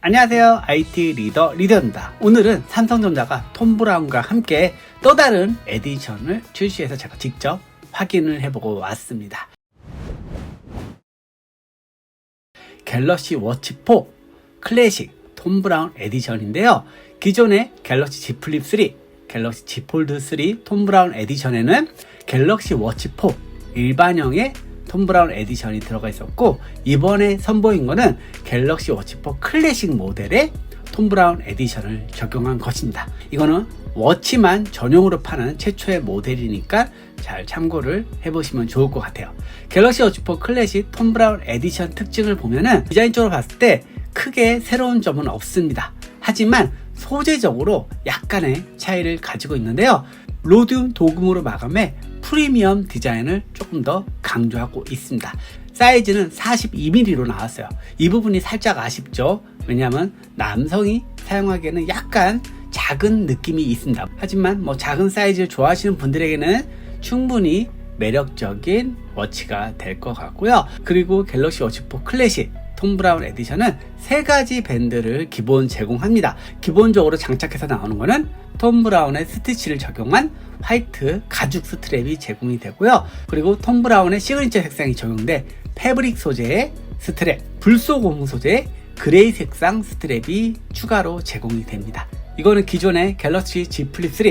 안녕하세요. IT 리더 리더입니다. 오늘은 삼성전자가 톰 브라운과 함께 또 다른 에디션을 출시해서 제가 직접 확인을 해보고 왔습니다. 갤럭시 워치 4 클래식 톰 브라운 에디션인데요. 기존의 갤럭시 Z 플립 3, 갤럭시 Z 폴드 3 톰 브라운 에디션에는 갤럭시 워치 4 일반형의 톰 브라운 에디션이 들어가 있었고 이번에 선보인 거는 갤럭시 워치 4 클래식 모델의 톰 브라운 에디션을 적용한 것입니다. 이거는 워치만 전용으로 파는 최초의 모델이니까 잘 참고를 해보시면 좋을 것 같아요. 갤럭시 워치 4 클래식 톰 브라운 에디션 특징을 보면은 디자인적으로 봤을 때 크게 새로운 점은 없습니다. 하지만 소재적으로 약간의 차이를 가지고 있는데요. 로듐 도금으로 마감해 프리미엄 디자인을 조금 더 강조하고 있습니다. 사이즈는 42mm로 나왔어요. 이 부분이 살짝 아쉽죠. 왜냐하면 남성이 사용하기에는 약간 작은 느낌이 있습니다. 하지만 뭐 작은 사이즈를 좋아하시는 분들에게는 충분히 매력적인 워치가 될 것 같고요. 그리고 갤럭시 워치 4 클래식 톰 브라운 에디션은 세 가지 밴드를 기본 제공합니다. 기본적으로 장착해서 나오는 거는 톰 브라운의 스티치를 적용한 화이트 가죽 스트랩이 제공이 되고요. 그리고 톰 브라운의 시그니처 색상이 적용돼 패브릭 소재의 스트랩, 불소 고무 소재의 그레이 색상 스트랩이 추가로 제공이 됩니다. 이거는 기존의 갤럭시 Z 플립 3,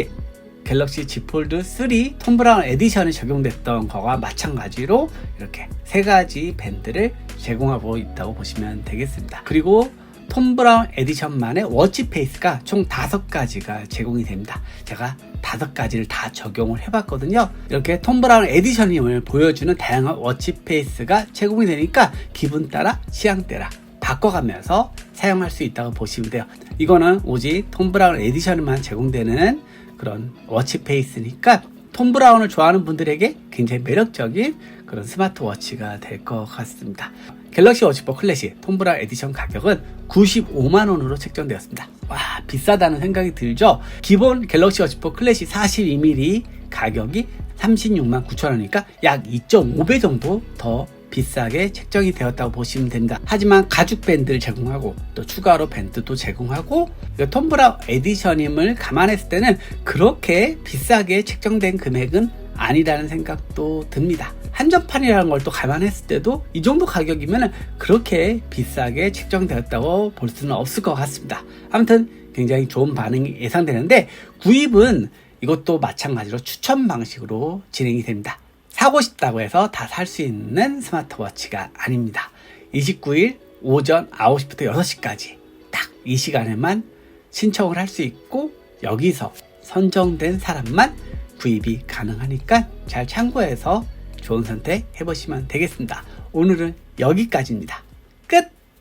갤럭시 Z 폴드 3 톰 브라운 에디션이 적용됐던 거와 마찬가지로 이렇게 세 가지 밴드를 제공하고 있다고 보시면 되겠습니다. 그리고 톰 브라운 에디션만의 워치 페이스가 총 다섯 가지가 제공이 됩니다. 제가 다섯 가지를 다 적용을 해봤거든요. 이렇게 톰 브라운 에디션임을 보여주는 다양한 워치 페이스가 제공이 되니까 기분 따라 취향 따라 바꿔가면서 사용할 수 있다고 보시면 돼요. 이거는 오직 톰 브라운 에디션만 제공되는 그런 워치 페이스니까 톰 브라운을 좋아하는 분들에게 굉장히 매력적인 그런 스마트워치가 될 것 같습니다. 갤럭시 워치 4 클래식 톰 브라운 에디션 가격은 95만 원으로 책정되었습니다. 와, 비싸다는 생각이 들죠? 기본 갤럭시 워치 4 클래식 42mm 가격이 36만 9천 원이니까 약 2.5배 정도 더 비싸게 책정이 되었다고 보시면 됩니다. 하지만 가죽 밴드를 제공하고 또 추가로 밴드도 제공하고 톰 브라운 에디션임을 감안했을 때는 그렇게 비싸게 책정된 금액은 아니라는 생각도 듭니다. 한정판이라는 걸 또 감안했을 때도 이 정도 가격이면 그렇게 비싸게 책정되었다고 볼 수는 없을 것 같습니다. 아무튼 굉장히 좋은 반응이 예상되는데 구입은 이것도 마찬가지로 추천 방식으로 진행이 됩니다. 사고 싶다고 해서 다 살 수 있는 스마트워치가 아닙니다. 29일 오전 9시부터 6시까지 딱 이 시간에만 신청을 할 수 있고 여기서 선정된 사람만 구입이 가능하니까 잘 참고해서 좋은 선택 해보시면 되겠습니다. 오늘은 여기까지입니다.